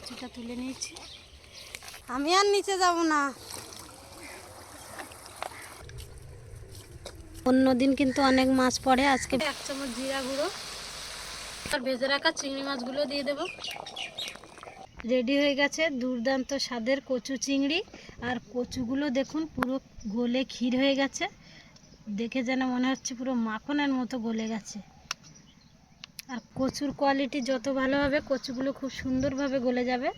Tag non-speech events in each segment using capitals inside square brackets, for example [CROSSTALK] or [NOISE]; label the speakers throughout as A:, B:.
A: কচুটা তুলে নিয়েছি। আমি আর নিচে যাব না। অন্য দিন কিন্তু অনেক মাছ পড়ে আজকে এক চামচ জিরা গুঁড়ো আর ভেজে রাখা চিংড়ি মাছগুলো দিয়ে দেবো। রেডি হয়ে গেছে দুর্দান্ত স্বাদের কচু চিংড়ি। আর কচুগুলো দেখুন পুরো গলে ক্ষীর হয়ে গেছে। দেখে যেন মনে হচ্ছে পুরো মাখনের মতো গলে গেছে। আর কচুর কোয়ালিটি যত ভালো হবে কচুগুলো খুব সুন্দরভাবে গলে যাবে।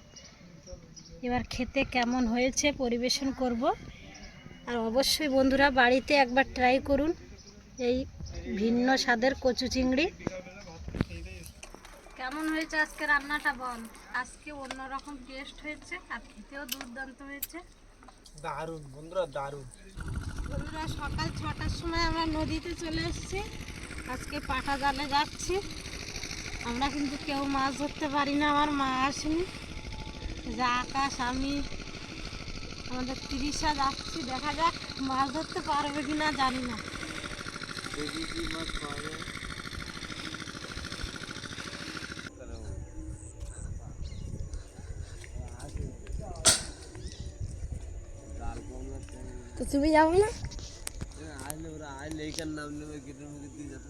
A: এবার খেতে কেমন হয়েছে পরিবেশন করব। আর অবশ্যই বন্ধুরা বাড়িতে একবার ট্রাই করুন এই ভিন্ন স্বাদের কচু চিংড়ি। কেমন হয়েছে আজকে রান্নাটা বল? আজকে অন্যরকম টেস্ট হয়েছে আর খেতেও দুর্দান্ত হয়েছে।
B: দারুণ বন্ধুরা দারুণ।
A: বন্ধুরা সকাল ছটার সময় আমরা নদীতে চলে এসেছি। আজকে পাটা জালে যাচ্ছি। আমরা কিন্তু কেউ মাছ ধরতে পারি না আমার মা আসেনি। যা আকাশ আমি আমাদের তিরিশা যাচ্ছি দেখা যাক মাছ ধরতে পারবে কি না জানি না। তো তুমি যাব না?
B: আসলে ওরা আসলে এইখান নাম নেবে গেটের মধ্যে দিয়ে যেত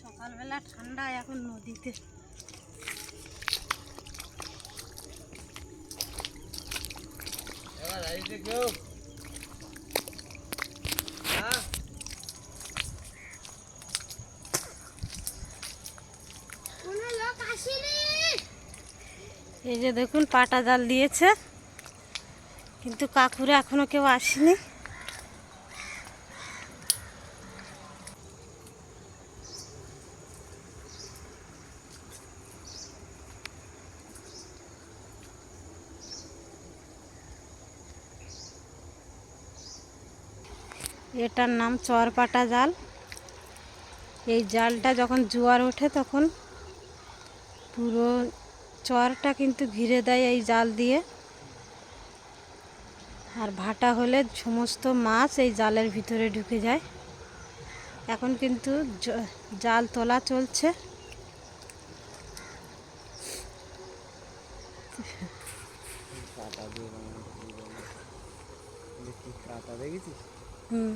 A: সকালবেলা ঠান্ডা এখন নদীতে।
B: হ্যাঁ
A: এই যে দেখুন পাটা জাল দিয়েছে কিন্তু কাকুরে এখনও কেউ আসেনি। এটার নাম চরপাটা জাল। এই জালটা যখন জোয়ার ওঠে তখন পুরো চরটা কিন্তু ঘিরে দেয় এই জাল দিয়ে। আর ভাটা হলে সমস্ত মাছ এই জালের ভিতরে ঢুকে যায়। এখন কিন্তু জাল তোলা চলছে।
B: কাটা দিয়ে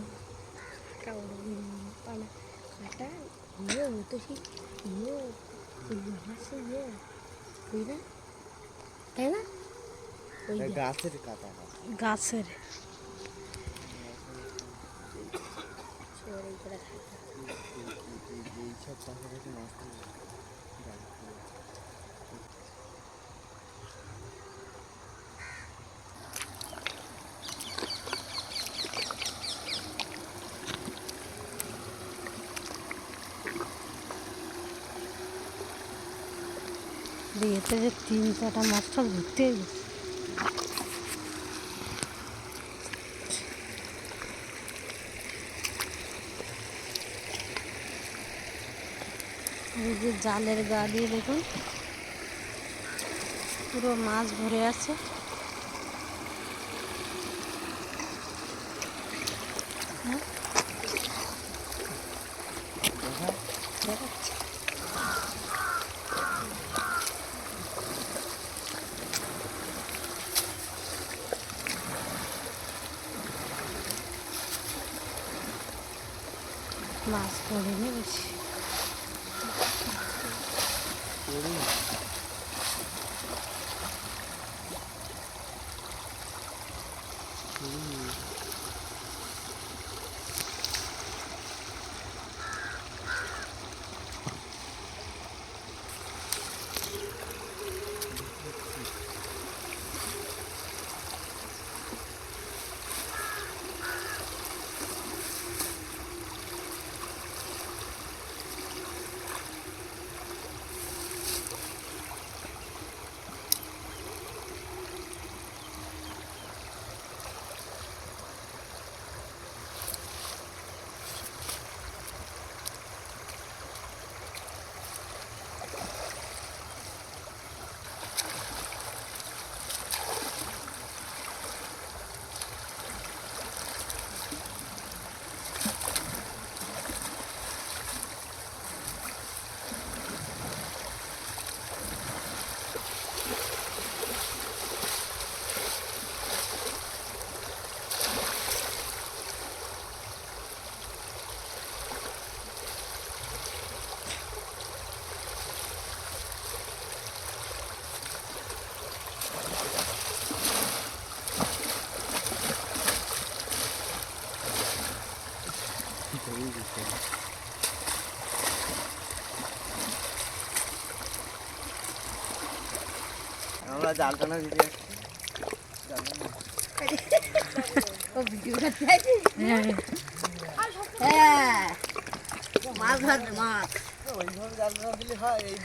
B: দেখি কাটা দেখেছিস
A: হুম
B: গাছের কাটা
A: গাছের।
B: এইসব পাশাপাশি মাছ
A: বিয়েতে যে তিন চারটা মাছটা ঘুরতে এই যে জালের গা দিয়ে দেখুন। পুরো মাছ ভরে আছে।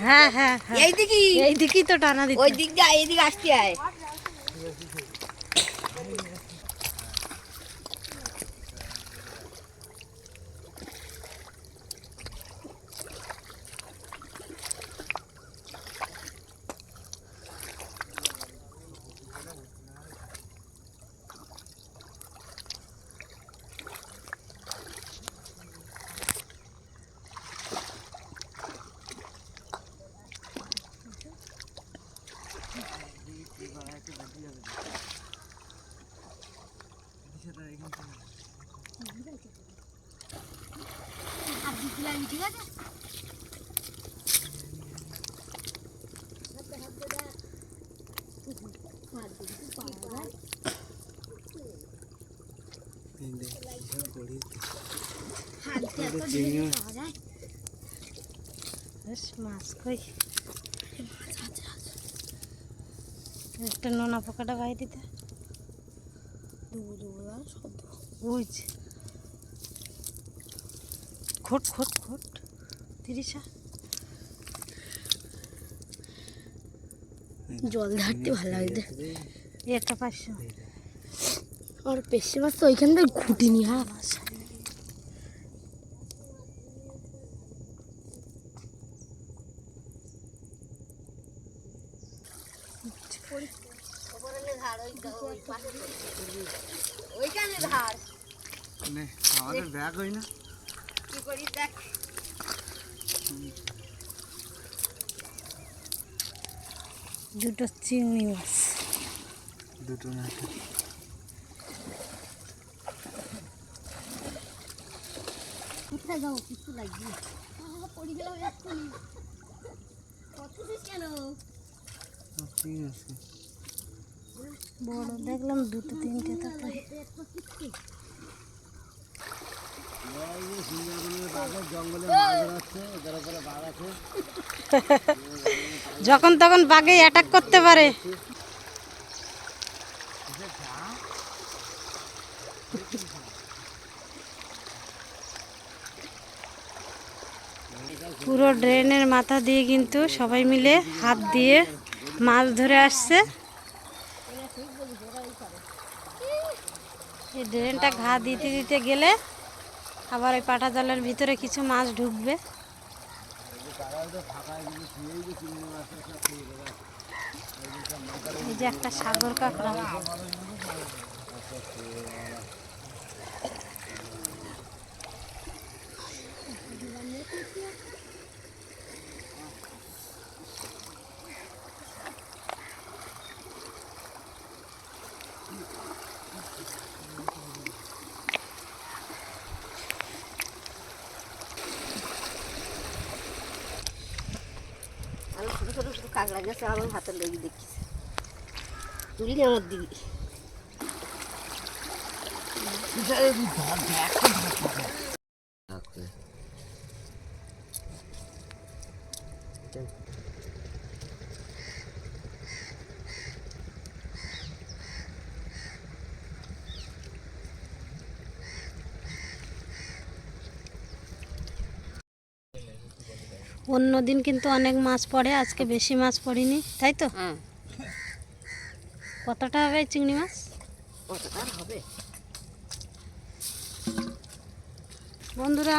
B: এই
A: হ্যাঁ এইদিকে এইদিকেই তো টানা দিচ্ছে।
C: ওই দিক দিয়ে এইদিকে আসতে আয়
A: বেশ মাছ কই একটা নোনা পোকাটা বাইরে দিতে বুঝ খোট খোট খোট তিরিশা
C: জল ধারতে ভালো লাগবে
A: একটা পাঁচশো।
C: আর পেশি মাছ তো ওইখান থেকে ঘুটি নি হ্যাঁ ওইখানে ধার।
B: নে আমাদের ব্যাগ হই না।
C: কি করিস দেখ।
A: দুটো চিংড়ি মাছ।
B: দুটো না
C: কোথায় যাব? কিছু লাগবে? পড়ে গেলাম এক্ষুনি। কত কেন?
B: ঠিক আছে।
A: বড় দেখলাম দুটো তিনটে তো তাই
B: জঙ্গলে মাছ ধরাচ্ছে এদের উপরে বাঘ আছে
A: যখন তখন বাঘে অ্যাটাক করতে পারে। পুরো ড্রেনের মাথা দিয়ে কিন্তু সবাই মিলে হাত দিয়ে মাছ ধরে আসছে। এই ড্রেনটা ঘা দিতে দিতে গেলে আবার ওই পাটা জালের ভিতরে কিছু মাছ ঢুকবে। এই যে একটা সাগর কাঁকড়া।
C: আমি কাঁকড়া গেছে আমার হাতের লেগে দেখছি তুলি আমার দিদি। দিবি
A: অন্য দিন কিন্তু অনেক মাছ পড়ে আজকে বেশি মাছ পড়েনি তাই তো? কতটা হবে চিংড়ি মাছ?
C: কতটা হবে?
A: বন্ধুরা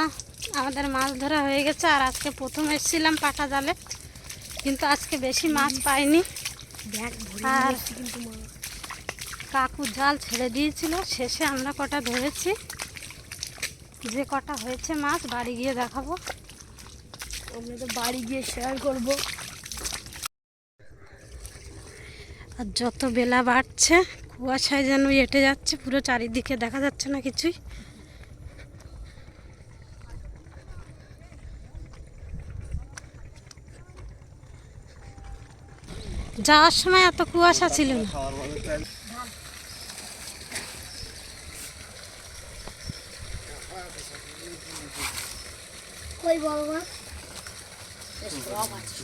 A: আমাদের মাছ ধরা হয়ে গেছে আর আজকে প্রথম এসেছিলাম পাটা জালে কিন্তু আজকে বেশি মাছ পাইনি। আর কাকু জাল ছেড়ে দিয়েছিল শেষে আমরা কটা ধরেছি। যে কটা হয়েছে মাছ বাড়ি গিয়ে দেখাবো।
C: আমরা বাড়ি গিয়ে শেয়ার করব।
A: আর যত বেলা বাড়ছে, কুয়াশায় যেন এঁটে যাচ্ছে, পুরো চারিদিকে দেখা যাচ্ছে না কিছুই। যাওয়ার সময় এত কুয়াশা ছিল না।
B: খাওয়ার বলে
C: সব আছে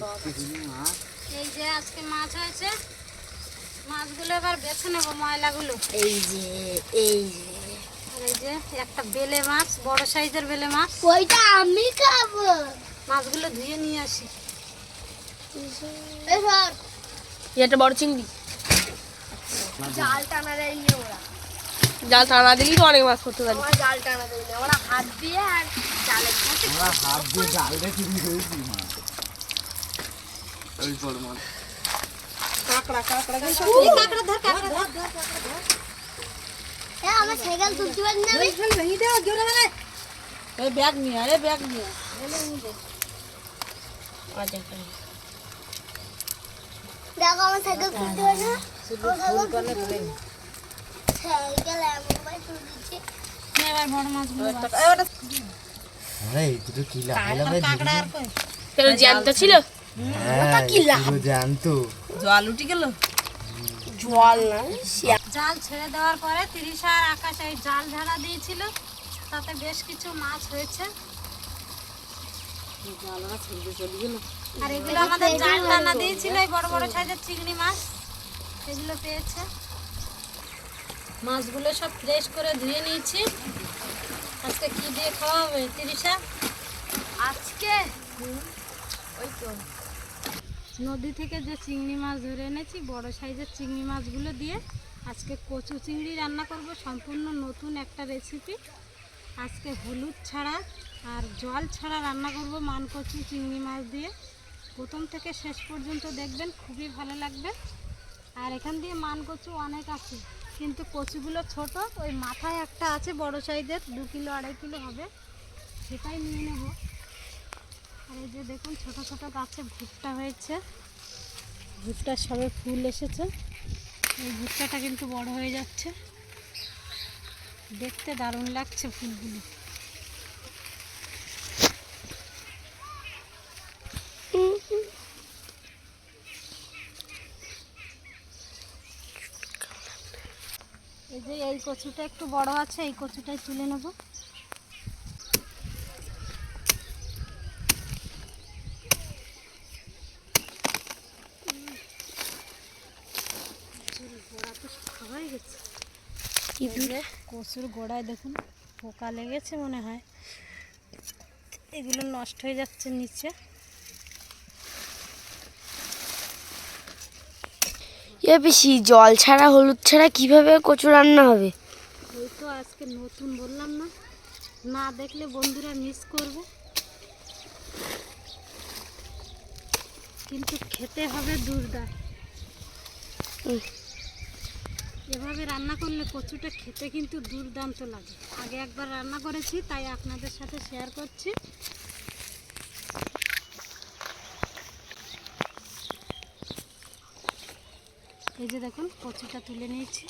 A: এই যে আজকে মাছ হয়েছে মাছগুলো এবার বেছে নেব ময়লাগুলো।
C: এই যে এই যে।
A: এই যে একটা বেলে মাছ বড় সাইজের বেলে মাছ।
C: ওইটা আমি খাব।
A: মাছগুলো ধুয়ে নিয়ে আসি।
D: এটা বড় চিংড়ি।
C: জাল টানা দেয়নি ওরা।
D: জাল টানা দিলেই তো অনেক মাছ করতে পারি
C: জাল টানা দেয়নি ওরা হাত দিয়ে আর জালের
B: হাত দিয়ে জাল দিয়ে ওই বড় মাছ
D: কাঁকড়া কাঁকড়া
A: এই ধর কাঁকড়া ধর।
C: এ আমার সাইকেল তুলতে পারি না আমি।
A: ভেঙে দেওয়া জোরে মানে এই ব্যাগ নিয়ে আরে ব্যাগ নিয়ে
C: দেখো আমার সাইকেল তুলতে পারি না। সাইকেল এমন ভাবে তুলে দিচ্ছে।
A: এবার বড় মাছগুলো
B: আরে এই কি লাগাইলাম রে
A: আর কই?
D: কেন জ্যান্ত ছিল?
B: হ্যাঁ পুরো জানতো।
D: জল উঠে গেল?
C: জল না
A: জাল ছেড়ে দেওয়ার পরে তিরিশ আর আকাশ এই জাল ঝাড়া দিয়েছিল। তাতে বেশ কিছু মাছ হয়েছে। আর এগুলো আমাদের জাল টানা দিয়েছিল এই বড় বড় সাইজের চিংড়ি মাছ। এগুলো পেয়েছে। মাছগুলো সব ফ্রেশ করে ধুয়ে নিয়েছি। আজকে কি দিয়ে খাওয়া হবে তিরিশা?
C: আজকে?
A: নদী থেকে যে চিংড়ি মাছ ধরে এনেছি, বড় সাইজের চিংড়ি মাছগুলো দিয়ে আজকে কচু চিংড়ি রান্না করব, সম্পূর্ণ নতুন একটা রেসিপি আজকে হলুদ ছাড়া আর জল ছাড়া রান্না করব মান কচু চিংড়ি মাছ দিয়ে। প্রথম থেকে শেষ পর্যন্ত দেখবেন, খুবই ভালো লাগবে। আর এখান দিয়ে মান কচু অনেক আছে, কিন্তু কচুগুলো ছোট, ওই মাথায় একটা আছে বড় সাইজের, দু কিলো, আড়াই কিলো হবে, সেটাই নিয়ে নেব। আর এই যে দেখুন, ছোট ছোট গাছে ভুট্টা হয়েছে। ভুট্টা সবে ফুল এসেছে। এই ভুট্টাটা কিন্তু বড় হয়ে যাচ্ছে। দেখতে দারুণ লাগছে ফুলগুলো। এই যে এই কচুটা একটু বড় আছে, এই কচুটাই তুলে নেব গোড়া তো সবাই গেছে
C: কি দূরে
A: কচুর গোড়ায় দেখুন পোকা লেগেছে মনে হয়। এগুলো নষ্ট হয়ে যাচ্ছে নিচে।
E: এ বেশি জল ছাড়া হলুদ ছাড়া কীভাবে কচু রান্না হবে?
A: ওই তো আজকে নতুন বললাম না না দেখলে বন্ধুরা মিস করবে। কিন্তু খেতে হবে দুর্দার এভাবে রান্না করলে কচুটা খেতে কিন্তু দুর্দান্ত লাগে। আগে একবার রান্না করেছি, তাই আপনাদের সাথে শেয়ার করছি। এই যে দেখুন, কচুটা তুলে নিয়েছি।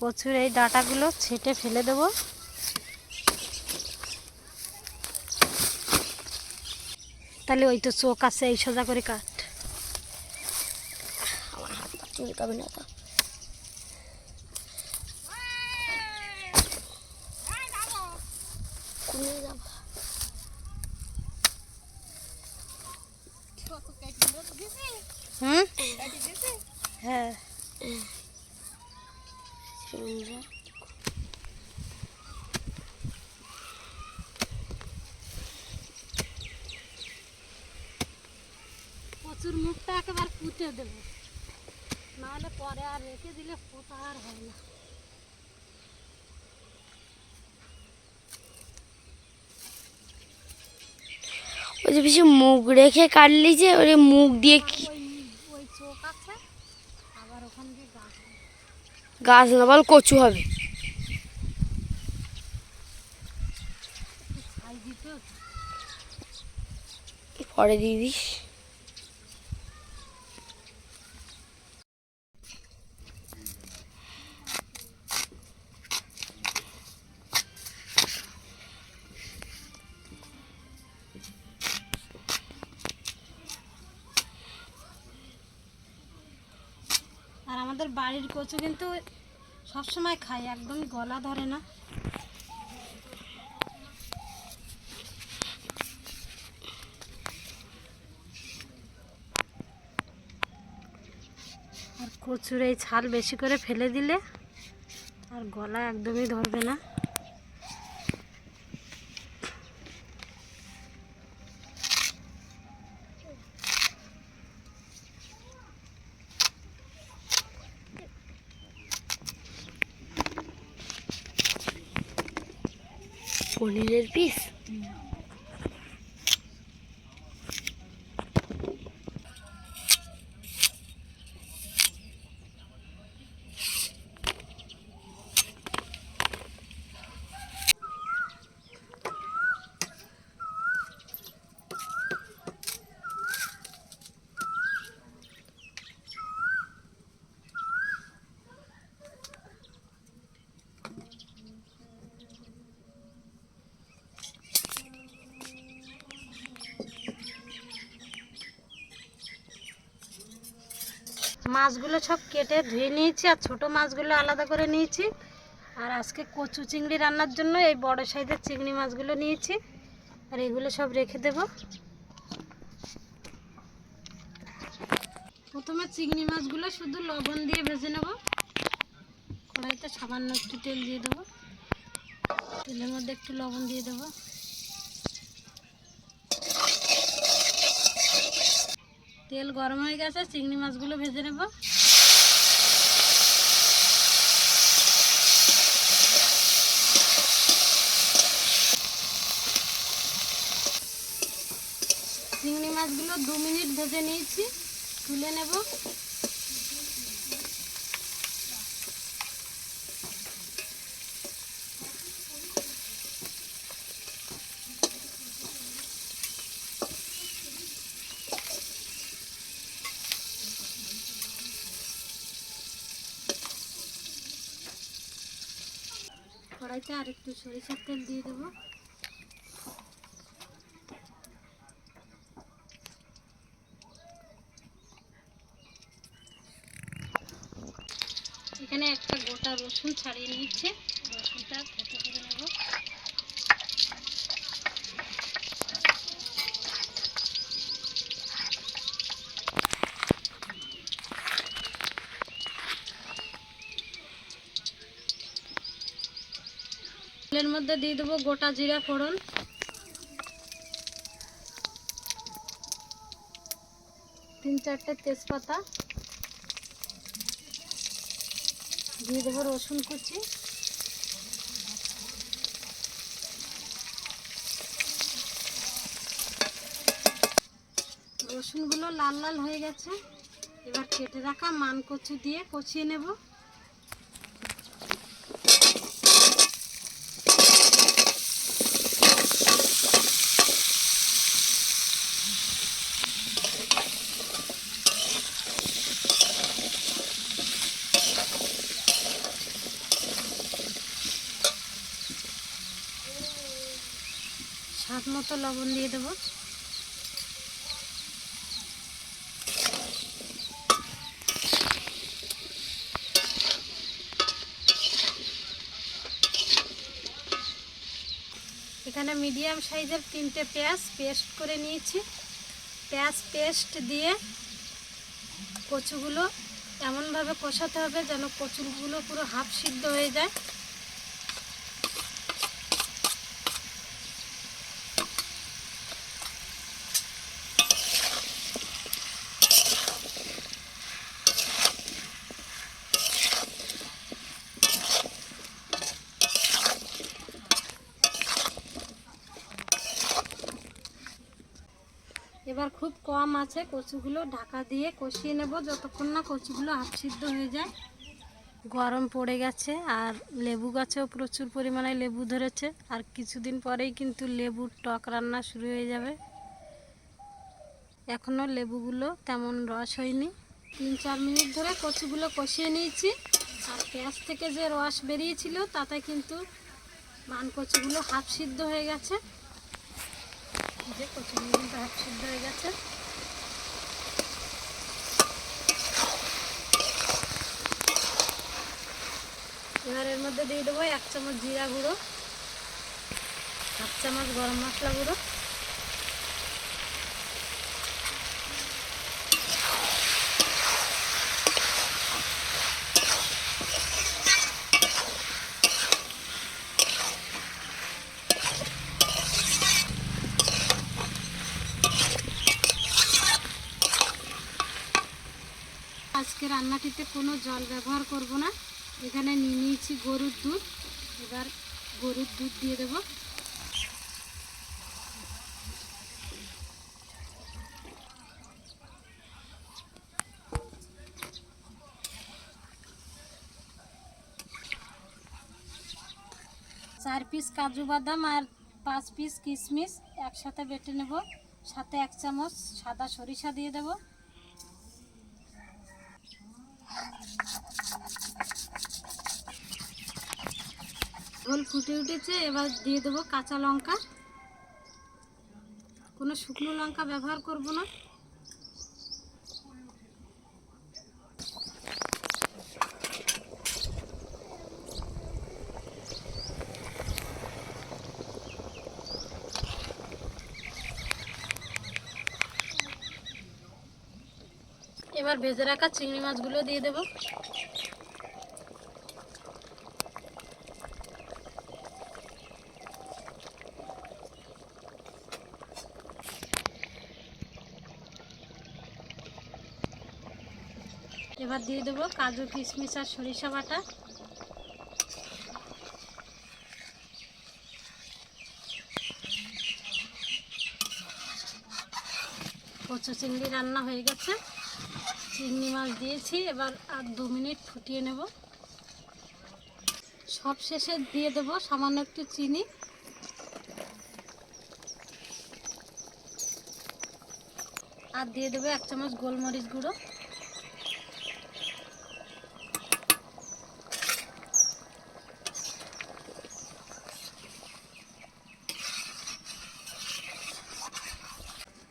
A: কচুর এই ডাঁটাগুলো ছেটে ফেলে দেব। তাহলে ওই তো চোখ আছে, এই সোজা করে কাট
C: চুলকাবে না তো কোনে যাব
A: হুম হ্যাঁ কচুর মুখটা একেবারে পুঁতে দেবো নাহলে পরে আর রেখে দিলে পোতা আর হয় না
E: ওই যে বেশি মুখ রেখে কাটলি যে ওই মুখ দিয়ে কি
A: গাছ।
E: না, বল কচু হবে। পরে দিয়ে দিস
A: আমাদের বাড়ির কচু কিন্তু সবসময় খাই একদমই গলা ধরে না। আর কচুর এই ছাল বেশি করে ফেলে দিলে আর গলা একদমই ধরবে না।
E: পনিরের পিস
A: মাছগুলো সব কেটে ধুয়ে নিয়েছি আর ছোট মাছগুলো আলাদা করে নিয়েছি। আর আজকে কচু চিংড়ি রান্নার জন্য এই বড় সাইজের চিংড়ি মাছগুলো নিয়েছি। আর এগুলো সব রেখে দেব। প্রথমে চিংড়ি মাছগুলো শুধু লবণ দিয়ে ভেজে নেব। কড়াইতে সামান্য একটু তেল দিয়ে দেবো। তেলের মধ্যে একটু লবণ দিয়ে দেবো। তেল গরম হয়ে গেছে, চিংড়ি মাছগুলো ভেজে নেব। চিংড়ি মাছগুলো দু মিনিট ভেজে নিয়েছি, তুলে নেব। কড়াইতে আর একটু সরিষার তেল দিয়ে দেবো। এখানে একটা গোটা রসুন ছাড়িয়ে নিচ্ছে রসুনটা থেতো করে নেব তেলের মধ্যে দিয়ে দেবো গোটা জিরা ফোড়ন। তিন চারটে তেজপাতা। দিয়ে দেবো রসুন কুচি। রসুনগুলো লাল লাল হয়ে গেছে। এবার কেটে রাখা মান কচু দিয়ে কষিয়ে নেব। স্বাদ মতো লবণ দিয়ে দেবো। এখানে মিডিয়াম সাইজের তিনটে পেঁয়াজ পেস্ট করে নিয়েছি। পেঁয়াজ পেস্ট দিয়ে কচুগুলো এমনভাবে কষাতে হবে যেন কচুগুলো পুরো হাফ সিদ্ধ হয়ে যায়। এবার খুব কম আছে, কচুগুলো ঢাকা দিয়ে কষিয়ে নেব, যতক্ষণ না কচুগুলো হাফ সিদ্ধ হয়ে যায়। গরম পড়ে গেছে আর লেবু গাছেও প্রচুর পরিমাণে লেবু ধরেছে। আর কিছুদিন পরেই কিন্তু লেবুর টক রান্না শুরু হয়ে যাবে। এখনও লেবুগুলো তেমন রস হয়নি। তিন চার মিনিট ধরে কচুগুলো কষিয়ে নিয়েছি। আর পেঁয়াজ থেকে যে রস বেরিয়েছিল, তাতে কিন্তু মান কচুগুলো হাফ সিদ্ধ হয়ে গেছে। যে কচুরি কিন্তু সিদ্ধ হয়ে গেছে। এবার এর মধ্যে দিয়ে দেবো এক চামচ জিরা গুঁড়ো, এক চামচ গরম মশলা গুঁড়ো। রান্নাটিতে কোনো জল ব্যবহার করব না। এখানে নিয়ে নিয়েছি গরুর দুধ। এবার গরুর দুধ দিয়ে দেবো। চার পিস কাজু বাদাম আর পাঁচ পিস কিশমিশ একসাথে বেটে নেব। সাথে এক চামচ সাদা সরিষা দিয়ে দেব। ঝোল ফুটে উঠেছে, এবার দিয়ে দেবো কাঁচা লঙ্কা। কোনো শুকনো লঙ্কা ব্যবহার করব না। এবার ভেজে রাখা চিংড়ি মাছগুলো দিয়ে দেবো। এবার দিয়ে দেবো কাজু, কিশমিশ আর সরিষা বাটা। কচু চিংড়ি রান্না হয়ে গেছে। চিংড়ি মাছ দিয়েছি, এবার আর দু মিনিট ফুটিয়ে নেব। সব শেষে দিয়ে দেব সামান্য একটু চিনি। আর দিয়ে দেবো এক চামচ গোলমরিচ গুঁড়ো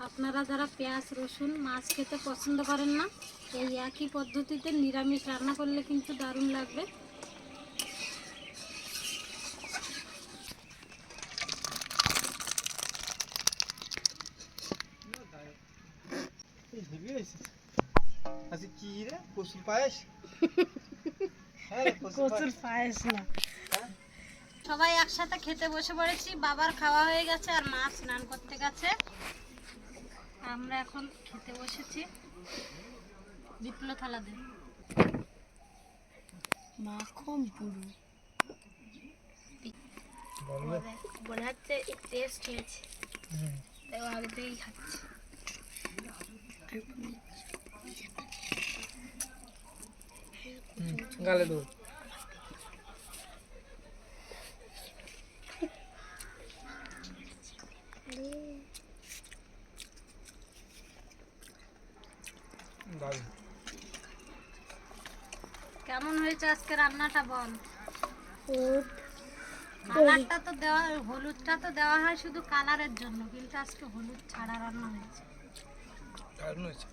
A: আপনারা যারা পেঁয়াজ রসুন মাছ খেতে পছন্দ করেন না। এই একই পদ্ধতিতে নিরামিষ রান্না করলে কিন্তু দারুণ লাগবে।
B: আচ্ছা কি রে? কচুর পায়েস? হ্যাঁ। পায়েস।
A: না। সবাই একসাথে খেতে বসে পড়েছি বাবার খাওয়া হয়ে গেছে আর মা স্নান করতে গেছে। আমরা এখন খেতে বসেছি বিপ্লব থালা দেন
E: মাখন পুরো? মনে হচ্ছে টেস্ট হয়েছে তাই আগে থেকেই খাচ্ছে।
B: গালে দেবো
A: কেমন হয়েছে আজকে রান্নাটা বল? কালারটা তো দেওয়া হলুদটা তো দেওয়া হয় শুধু কালারের জন্য কিন্তু আজকে হলুদ ছাড়া রান্না হয়েছে।
B: দারুণ হয়েছে।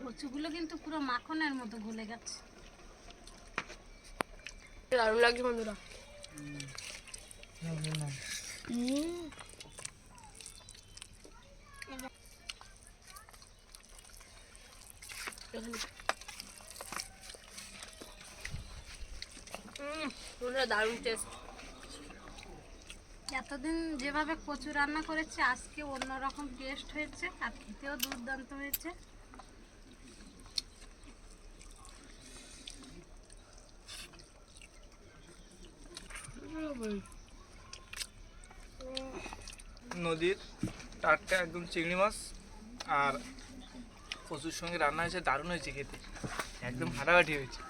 A: কচুগুলো কিন্তু পুরো মাখনের মতো গলে গেছে।
D: দারুণ লাগছে বন্ধুরা। হুম, দারুণ টেস্ট
A: এতদিন যেভাবে কচু রান্না করেছে আজকে অন্যরকম টেস্ট হয়েছে আর খেতেও দুর্দান্ত হয়েছে।
F: নদীর টাটকা একদম চিংড়ি মাছ আর কচুর সঙ্গে রান্না হয়েছে দারুণ হয়েছে খেতে। একদম ফাটাফাটি হয়েছে।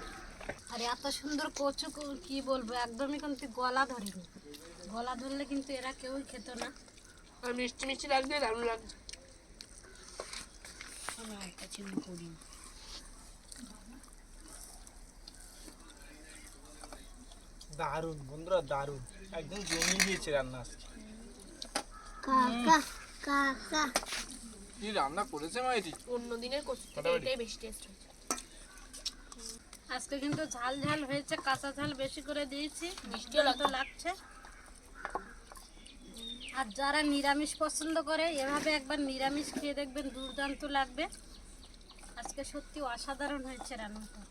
A: আর এত সুন্দর কচু ক- কি বলব একদমই কিন্তু গলা ধরেনি গলা ধরলে কিন্তু এরা কেউই খেত না।
D: আর মিষ্টি মিষ্টি লাগছে দারুণ লাগছে
F: দারুণ বন্ধুরা দারুণ। একদম জমিয়ে দিয়েছে রান্না আজকে।
C: কাকা।
F: কি রান্না করেছে মা এটি
D: অন্য দিনের কচু থেকে এটাই বেশি টেস্ট হয়েছে।
A: আজকে কিন্তু ঝাল ঝাল হয়েছে কাঁচা ঝাল বেশি করে দিয়েছি
D: মিষ্টিও
A: লাগছে। আর যারা নিরামিষ পছন্দ করে এভাবে একবার নিরামিষ খেয়ে দেখবেন দুর্দান্ত লাগবে। আজকে সত্যি অসাধারণ হয়েছে রান্নাটা।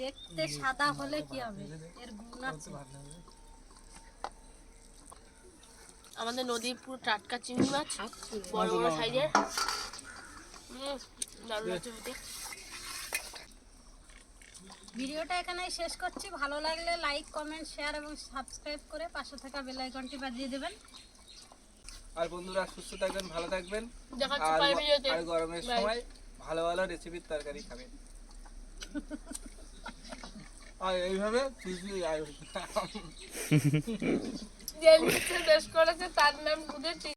A: দেখতে সাদা হলে কি হবে? এর গুণ আছে।
D: আমাদের নদীর পুরো টাটকা চিংড়ি মাছ বড় বড় সাইজের। দারুণ লাগছে
A: ভিডিওটা এখানেই শেষ করছি। ভালো লাগলে লাইক কমেন্ট শেয়ার এবং সাবস্ক্রাইব করে পাশে থাকা বেল আইকনটি বাজিয়ে দেবেন।
F: আর বন্ধুরা সুস্থ থাকবেন ভালো থাকবেন।
D: দেখা হচ্ছে
F: আর
D: পরের ভিডিওতে।
F: আর গরমের সময় ভালো ভালো রেসিপির তরকারি খাবেন। [LAUGHS] আর এইভাবে [LAUGHS]
D: যে মিষ্টি শেষ করেছে তার নাম চিংড়ি